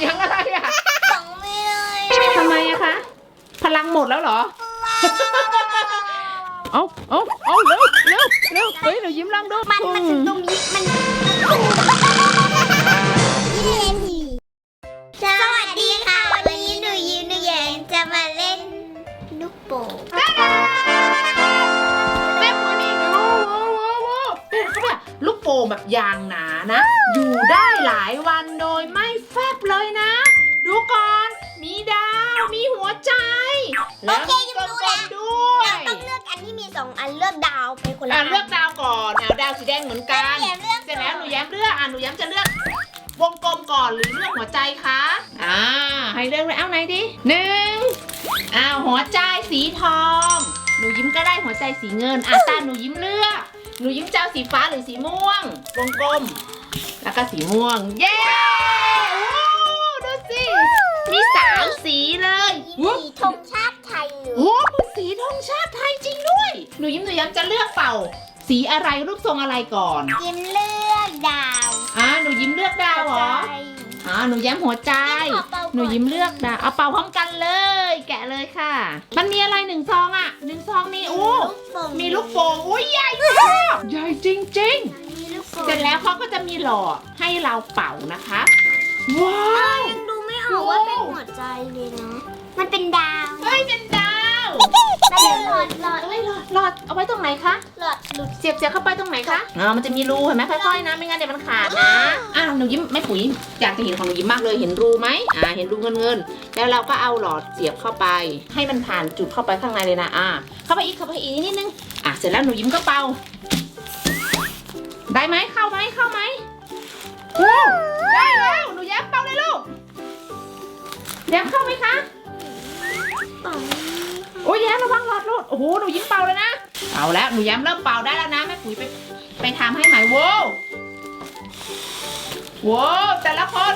สียงอะไรอะสองไม่เลยทำไมอะคะ พลังหมดแล้วเหรอ เอาเอาเอาเร็วเร็วเร็วเฮ้ยหนูยิ้มลองดูมันมันถึงตรงนี้มันสวัสดีค่ะ วันนี้หนูยิ้มหนูแยงจะมาเล่นลูกโป่งแม่ปุ๋ยนี่ดูว้าวว้าวว้าวเป็นเขาแบบลูกโป่งแบบยางหนา นะ อยู่ได้หลายวันโดยไม่แฟบเลยนะ ดูก่อน มีดาว มีหัวใจ แล้วมีกลมๆด้วยเราต้องเลือกอันที่มีสองอันเลือกดาวไปคนละอะอันเลือกดาวก่อนเอาดาวสีแดงเหมือนกันเดี๋ยวเลือกเสร็จแล้วหนูแย้มเลือกอะหนูแย้มจะเลือก วงกลมก่อนหรือเลือกหัวใจคะอ่าให้เลือกเลยเอาไหนดีหนึ่งอ้าวหัวใจสีทอง หนูยิ้มก็ได้หัวใจสีเงินอะตาหนูยิ้มเลือก หนูยิ้มจะเอาสีฟ้าหรือสีม่วงวงกลม แล้วก็สีม่วง เย้โอ้ดูสิมีสามสีเลยสีธงชาติไทยหรือโอ้มันสีธงชาติไทยจริงด้วย หนูยิ้มหนูย้ำจะเลือกเป่า สีอะไรรูปทรงอะไรก่อน ยิ้มเลือกดาวอ่าหนูยิ้มเลือกดาวเหรอ อ่าหนูย้ำหัวใจขอเป่าก่อนหนูยิ้มเลือกดาวเอาเป่าพร้อมกันเลย แกะเลยค่ะ มันมีอะไรหนึ่งซองอะหนึ่งซองมีโอ้ลูกโป่งมีลูกโป่งอุ้ยใหญ่มากใหญ่จริงมีลูกๆโป่งเสร็จแล้วเขาก็จะมีหลอดให้เราเป่านะคะ ว้าวยังดูไม่ออกว่าเป็นหัวใจเลยนะ มันเป็นดาว เฮ้ยเป็นดาว แล้วเป็นหลอดหลอดเอ้ยหลอดหลอดเอาไว้ตรงไหนคะ หลอดหลุดเสียบเสียบเข้าไปตรงไหนคะอ๋อมันจะมีรูเห็นไหมค่อยๆนะ ไม่งั้นเดี๋ยวมันขาดนะ อ่าหนูยิ้มไม่ปุ๋ยอยากจะเห็นของหนูยิ้มมากเลย เห็นรูไหมอ่า เห็นรูเงินเงินๆแล้วเราก็เอาหลอดเสียบเข้าไป ให้มันผ่านจุดเข้าไปข้างในเลยนะ อ่า เข้าไปอีก เข้าไปอีกนิดนึง อะเสร็จแล้วหนูยิ้มก็เป่า ได้ไหมเข้าไหมเข้าไหมโอ้ได้แล้วหนูแย้มเป่าเลยลูกแย้มเข้าไหมคะป่อง โอ้ยแย้มระวังหลอดรูดโอ้โหหนูยิ้มเป่าเลยนะเอาแล้วหนูแย้มเริ่มเป่าได้แล้วนะแม่ปุ๋ยไปไปทำให้ใหม่โว้โว้แต่ละคน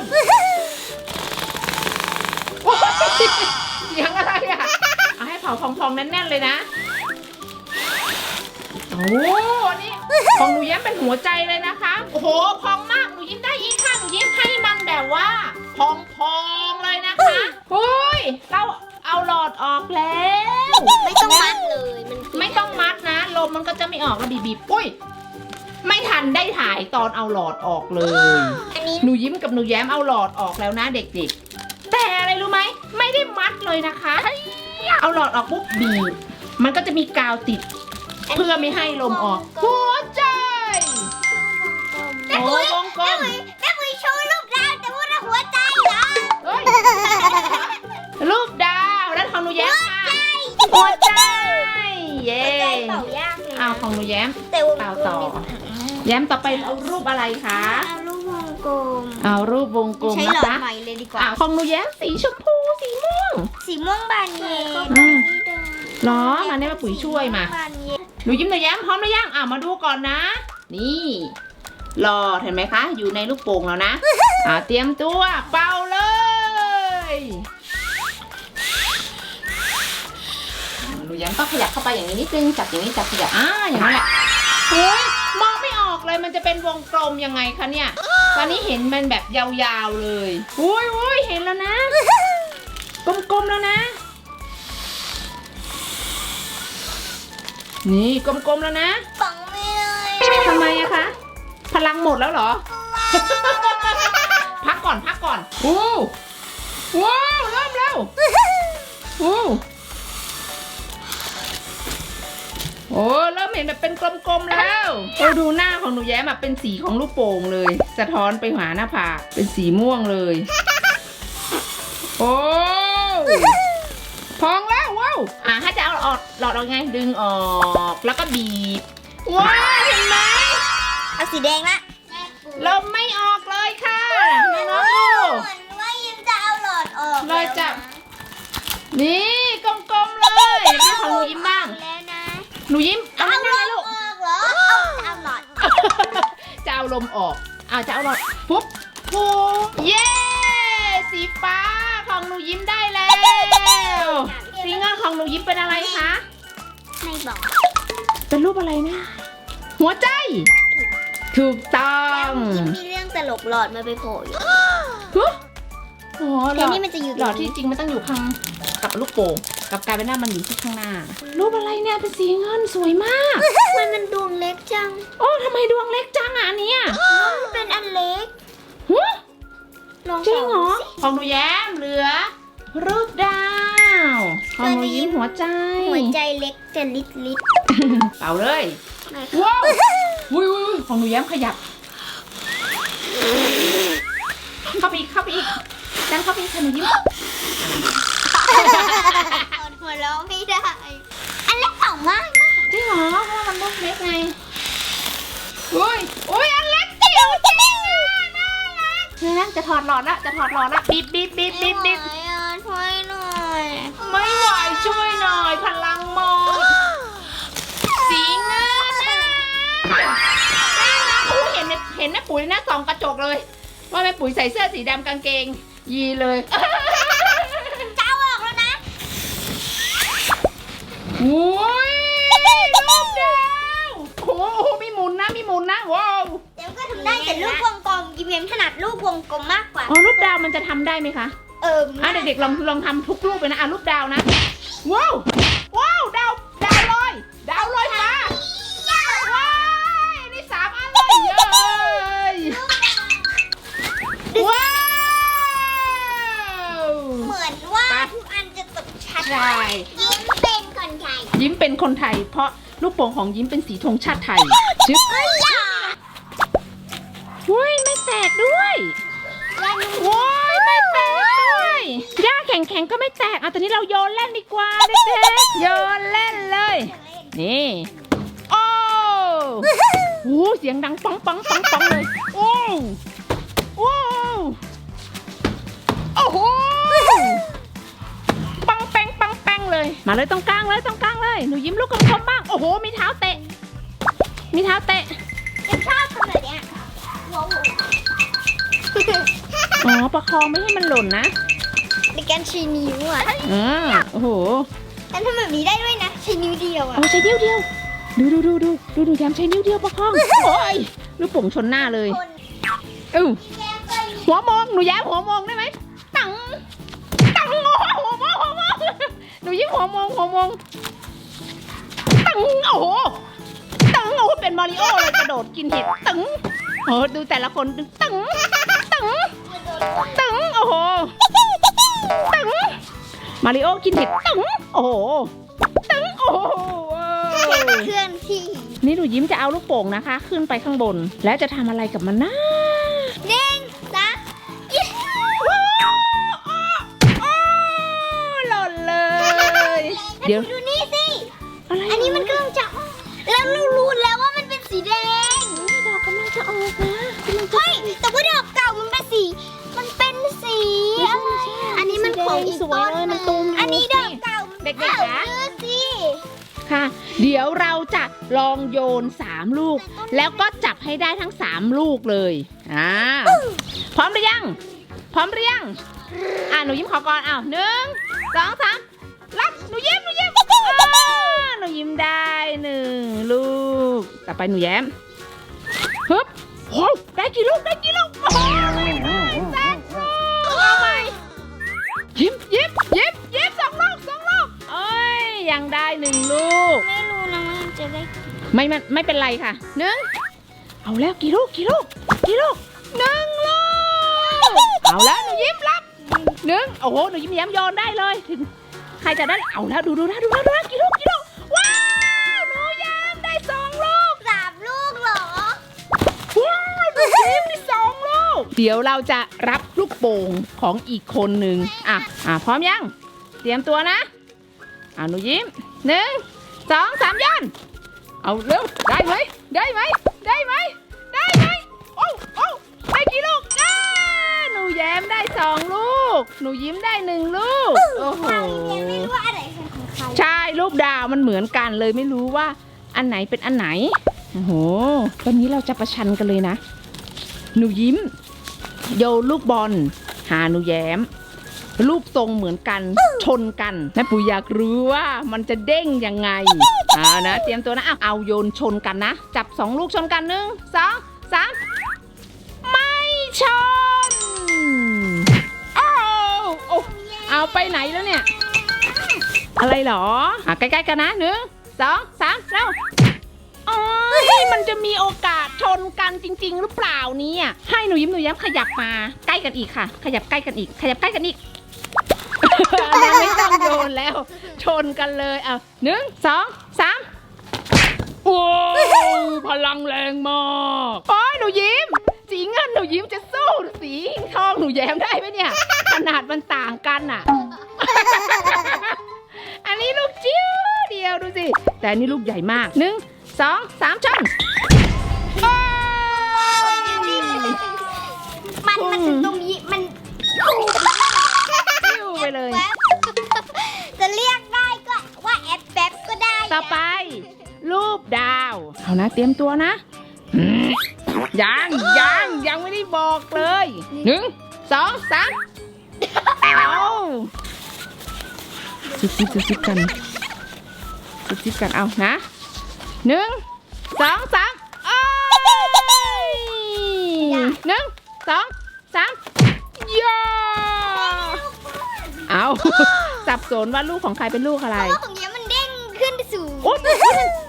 โอ้ยเสียงอะไรอะเอาให้เผาพองๆแน่นๆเลยนะโอ้โหอันนี่ของหนูแย้มเป็นหัวใจเลยนะคะ โอ้โห พองมาก หนูยิ้มได้อีกค่ะ หนูยิ้มให้มันแบบว่า พองๆเลยนะคะเฮ้ย เราเอาหลอดออกแล้ว ไม่ต้องมัดเลยมันไม่ต้องมัดนะลมมันก็จะไม่ออกแล้วบีบๆอุ้ย ไม่ทันได้ถ่ายตอนเอาหลอดออกเลย อันนี้หนูยิ้มกับหนูแย้มเอาหลอดออกแล้วนะเด็กๆ แต่อะไรรู้ไหมไม่ได้มัดเลยนะคะ เอาหลอดออกปุ๊บบีบ มันก็จะมีกาวติด เพื่อไม่ให้ลมออกหัวใจ แย้มต่อไปเอารูปอะไรคะ เอาลูกวงกลมเอารูปวงกลมใช้นะหลอดคะใหม่เลยดีกว่าอะของหนูแย้มสีชมพูสีม่วง สีม่วงบานเย็นอืม เหรอมาเนี่ยมาปุ๋ยช่วยมา บานเย็นหนูยิ้มหนูแย้มพร้อมหรือยังอะมาดูก่อนนะ นี่หลอดเห็นไหมคะ อยู่ในลูกโป่งแล้วนะ อะเตรียมตัวเป่าเลยอะหนูแย้มก็ขยับเข้าไปอย่างนี้นิดนึงจับอย่างนี้จับขยับอ่าอย่างนั้นแหละเฮ้ยมองไม่ออก เลยมันจะเป็นวงกลมยังไงคะเนี่ย ตอนนี้เห็นมันแบบยาวๆเลยอุ้ยอุ้ยเห็นแล้วนะ กลมๆแล้วนะ นี่กลมๆแล้วนะปังไม่เลยทำไมอะคะ พลังหมดแล้วเหรอ พักก่อนพักก่อนวู้ว้าวเริ่มแล้ววู้ โอ้เริ่มเห็นแบบเป็นกลมๆแล้วเราดูหน้าของหนูแย้มอะเป็นสีของลูกโป่งเลย สะท้อนไปหาหน้าผากเป็นสีม่วงเลย โอ้พองแล้วว้าวอะถ้าจะเอาออกหลอดออกไงดึงออกแล้วก็บีบว้าวเห็นไหมเอาสีแดงละลมไม่ออกเลยค่ะน้องๆดูเหมือนว่ายิ้มจะเอาหลอดออกหลอดจับนี่กลมๆเลยแล้วของหนูยิ้มบ้างแล้วนะ หนูยิ้มเอาเอาหหลน้าอดลูกออกเหรอเอาเอาหลอดจะเอาลมออกอ่าจะเอาหลอดปุ๊บปุ๊บเย้ สีฟ้าของหนูยิ้มได้แล้ว สีเงินของหนูยิ้มเป็นอะไรคะ ไม่บอกเป็นรูปอะไรนะ หัวใจ ถูกต้อแล้วงยิ้มมีเรื่องตลกหลอดมาไปโผล่อยู่ฮะอ๋อหลแต่อดนี่มันจะอยู่หลอดที่จริงมันต้องอยู่ข้างกับลูกโป่ง กับกลายเป็นหน้ามันอยู่ที่ข้างหน้า รูปอะไรเนี่ยเป็นสีเงินสวยมากมันมันดวงเล็กจังโอ้ทำไมดวงเล็กจังอะอันเนี้ยมันเป็นอันเล็กหึลองจริงเหรอส่สิของหนูแย้มเหลือ รูปดาวของหนูยิ้มหัวใจหัวใจเล็กแต่ลิดลิดเป่าเลย ไหนว้าววุ้ยวุ้ยของหนูแย้มขยับ เข้าไปอีก เข้าไปอีกดันเข้าไปอีกค่ะหนูยิ้ม หัวเราะไม่ได้ อันเล็กสองมากจริงเหรอเพราะว่ามันลูกเล็กไงอุ้ยอุ้ยอันเล็กจิ๋วจริงอะน่ารักนี่นะจะถอดหลอดละจะถอดหลอดละบีบบีบบีบบีบบีบไม่ไหวอะช่วยหน่อยไม่ไหวช่วยหน่อยพลังหมดสีเงินนะน่ารักอู้เห็นในเห็นแม่ปุ๋ยนะส่องกระจกเลย ว่าแม่ปุ๋ยใส่เสื้อสีดำกางเกง ยีเลย โอ้ยลูกดาวโอ้โหมีหมุนนะมีหมุนนะว้าวเดี๋ยวก็ทำได้แต่ลูกวงกลมยิ้มเย้มถนัดลูกวงกลมมากกว่าอ๋อรูปดาวมันจะทำได้ไหมคะ เอออะเด็กๆลองลองทำทุกรูปเลยนะอะรูปดาวนะว้าวว้าว คนไทย เพราะลูกโป่งของยิ้มเป็นสีธงชาติไทยชึบเอ้ยอย่าว้ายไม่แตกด้วยว้ายไม่แตกด้วยหญ้าแข็งๆก็ไม่แตกเอาตอนนี้เราโยนเล่นดีกว่าเด็กๆโยนเล่นเลย นี่โอ้โหเสียงดังปังปังปังปังเลยโอ้โอ้โอ้โห เลย มาเลยตรงกลางเลยตรงกลางเลย หนูยิ้มลูกกลมๆบ้าง โอ้โห มีเท้าเตะ มีเท้าเตะยังชอบทำแบบเนี้ยว้าวอ๋อ ประคองไม่ให้มันหล่นนะในการชี้นิ้วอะอ่าโอ้โหฉันทำแบบนี้ได้ด้วยนะชี้นิ้วเดียวอะเอาใช้นิ้วเดียว ดูดูดูดูดูดูยามใช้นิ้วเดียวประคอง โอ้ยลูกโป่งชนหน้าเลย คนอือแย้มก็มีหัวมอง หนูแย้มหัวมองได้ไหม ยิ้มหัวมองหัวมองตังโอ้โหตังโอ้โหเป็นมาริโอเลยกระโดดกินเห็ดตังโอ้ดูแต่ละคนดึงตังตังตังโอ้โหตังมาริโอกินเห็ดตังโอ้โหตังโอ้โหว้าวเคลื่อนที่นี่หนูยิ้มจะเอาลูกโป่งนะคะ ขึ้นไปข้างบนแล้วจะทำอะไรกับมันนะ เดี๋ยวดูนี่สิอะไรอันนี้มันกำลังจะออกแล้วเรารู้แล้วว่ามันเป็นสีแดงดอกกำลังจะออกนะเฮ้ยแต่ว่าดอกเก่ามันเป็นสี มันเป็นสีอะไรอันนี้มันของอีกสวยต้นเลยหมันงตูมอันนี้ดอกเก่าเด็กๆคะดูสิค่ะ เดี๋ยวเราจะลองโยนสามลูก แล้วก็จับให้ได้ทั้งสามลูกเลยอ่าพร้อมหรือยัง พร้อมหรือยังอ่าหนูยิ้มขอก่อนอ้าวหนึ่งสองสาม รับหนูยิ้มหนูยิ้มอ่าหนูยิ้มได้หนึ่งลูก ต่อไปหนูแย้มฮึบโอ้ได้กี่ลูกได้กี่ลูกโอ้โหได้สักลูกเอาใหม่ยิ้มยิ้มยิ้มยิ้มสองลูกสองลูกเอ้ยยังได้หนึ่งลูก ไม่รู้นะว่ามันจะได้ไม่ไม่ไม่เป็นไรค่ะหนึ่งเอาแล้วกี่ลูกกี่ลูกกี่ลูกหนึ่งลูก เอาแล้วหนูยิ้มรับหนึ่งโอ้โหหนูยิ้มแย้มโยนได้เลยถึง ใครจะได้เอาแล้วดูดูนะดูนะดูนะกี่ลูกกี่ลูกว้าวหนูย้มได้สองลูกสามลูกเหรอว้าวหนูยิ้มได้สองลูกเดี๋ยวเราจะรับลูกโป่งของอีกคนหนึ่งอะอะพร้อมยัง เตรียมตัวนะอะหนูยิ้มหนึ่งสองสามยันเอาเร็วได้ไหมได้ไหมได้ไหม นูแย้มได้สองลูก หนูยิ้มได้หนึ่งลูก โอ้โห ยังไม่รู้ว่าอะไรเป็นของใครใช่ลูกดาวมันเหมือนกันเลยไม่รู้ว่าอันไหนเป็นอันไหน โอ้โหตอนนี้เราจะประชันกันเลยนะ หนูยิ้ม โยนลูกบอล หาหนูแย้ม รูปทรงเหมือนกัน ชนกันแม่ปุ๋ยอยากรู้ว่ามันจะเด้งยังไงอ่านะ เตรียมตัวนะเอาเอาโยนชนกันนะ จับสองลูกชนกันหนึ่งสองสามไม่ชน เอาไปไหนแล้วเนี่ย อะไรเหรออะใกล้ๆกันนะหนึ่งสองสามเร็วอ๋อมันจะมีโอกาสชนกันจริง ๆ หรือเปล่าเนี่ยให้หนูยิ้มหนูย้ำขยับมาใกล้กันอีกค่ะ ขยับใกล้กันอีก ขยับใกล้กันอีกอันนั้นไม่ต้องโยนแล้ว ชนกันเลยเอาหนึ่งสองสามโอ้พลังแรงมากโอ้ยหนูยิ้มสีเงินหนูยิ้มจะสู้สีทองหนูแย้มได้ไหมเนี่ย ขนาดมันต่างกันอะ อันนี้ลูกจิ้วเดียวดูสิ แต่อันนี้ลูกใหญ่มากหนึ่งสองสามชนโอ้ยมันมันถึงตรงนี้มันจิ้วไปเลยแป๊บจะเรียกได้ก็ว่าแอปแป๊บก็ได้ต่อไป รูปดาว เอานะเตรียมตัวนะอืมยังยังยังไม่ได้บอกเลยหนึ่งสองสาม เอาซุบซิบซุบซิบกันซุบซิบกันเอานะหนึ่งสองสามโอ้ยหนึ่งสองสามย่าเอาสับสนว่าลูกของใครเป็นลูกอะไร เพราะว่าของเนี้ยมันเด้งขึ้นไปสูงโอ๊ย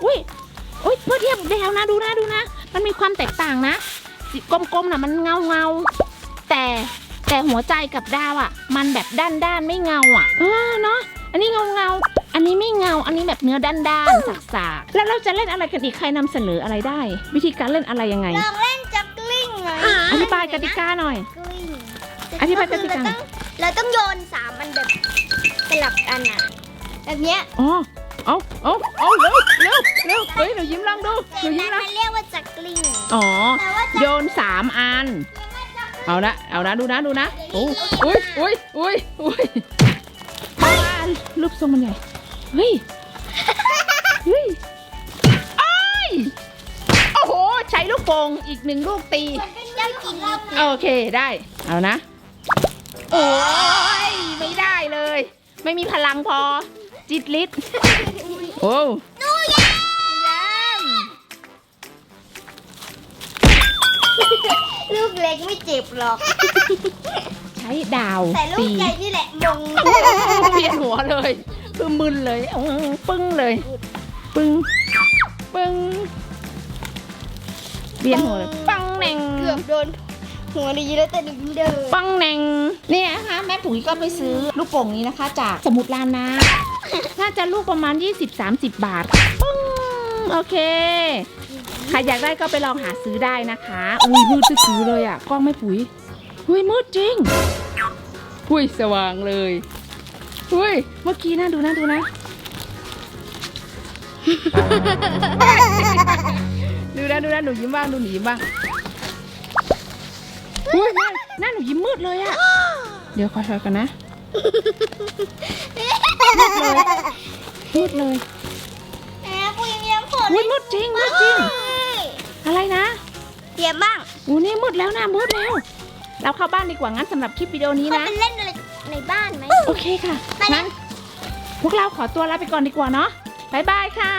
อุ้ยอุ้ยเพื่อเทียบดาวนะดูนะดูนะ มันมีความแตกต่างนะสีกลมๆน่ะมันเงาเงาๆแต่ แต่หัวใจกับดาวอะ มันแบบด้านด้านๆไม่เงาอะ เออเนาะอันนี้เงาเงาๆอันนี้ไม่เงา อันนี้แบบเนื้อด้านด้านๆสากๆแล้วเราจะเล่นอะไรกันอีกใครนำเสนออะไรได้ วิธีการเล่นอะไรยังไงลองเล่นจักกลิ้งไหมอธิบายกติกาหน่อยกลิ้งอธิบายกติกาคือเราต้องเราต้องโยนสามอันแบบสลับกันอะแบบเนี้ยอ๋อเอาเอาเอาเร็วเร็วเร็วเฮ้ยหนูยิ้มลองดูหนูแต่ยิ้มนั้นลองมันเรียกว่าจักกลิ้งอ๋อแต่ว่าจักโยนสามอัน เอาละเอานะ ดูนะ ดูนะโอ้อุ้ยอุ้ยอุ้ยอุ้ยเพราะว่ารูปทรงมันใหญ่ เฮ้ย เฮ้ยไอ้ายโอ้โห ใช้ลูกโป่งอีกหนึ่งลูกตี เจ้ากินเราโอเค ได้ เอานะ โอ้ย ไม่ได้เลย ไม่มีพลังพอ จิตลิศโอ้ดูยายั เล็กไม่เจ็บหรอกใช้ดาวแต่ลูกตีใหญ่นี่แหละมงเปลี่ยนหัวเลยคือมึนเลยอื้อปึ้งเลย ปึ้งปึ้งเปลี่ยนหัวเลยปังแหน่งเกือบโดน หัวดีแล้วแต่หนึ่งเดินปังแหน่งเนี่ยนะคะแม่ปุ๋ยก็ไปซื้อลูกโป่งนี้นะคะ จากสมุทรลานาน่าจะลูกประมาณ 20-30 บาทปึ้งโอเค ใครอยากได้ก็ไปลองหาซื้อได้นะคะ อุ้ยมืดซื้อๆเลยอะ กล้องแม่ปุ๋ยอุ้ยมืดจริงอุ้ยสว่างเลยอุ้ยเมื่อกี้น่าดูน่าดูนะ ดูนะดูนะหนูยิ้มบ้างดูหนูยิ้มบ้างอุ้ยหน้าหน้าหนูยิ้มมืดเลยอะเดี๋ยวคอยๆกันนะมืดเลยแอบปุยยังยังผลอุ้ยมืดจริงมืดจริง อะไรนะเดี๋ยวบ้างอู้นี่มืดแล้วนะมืดแล้ว เราเข้าบ้านดีกว่างั้นสำหรับคลิปวิดีโอนี้เขานะ ไปเล่นอะไรในบ้านไหม โอเคค่ะ ไปนะงั้น พวกเราขอตัวลาไปก่อนดีกว่าเนาะบายบายค่ะ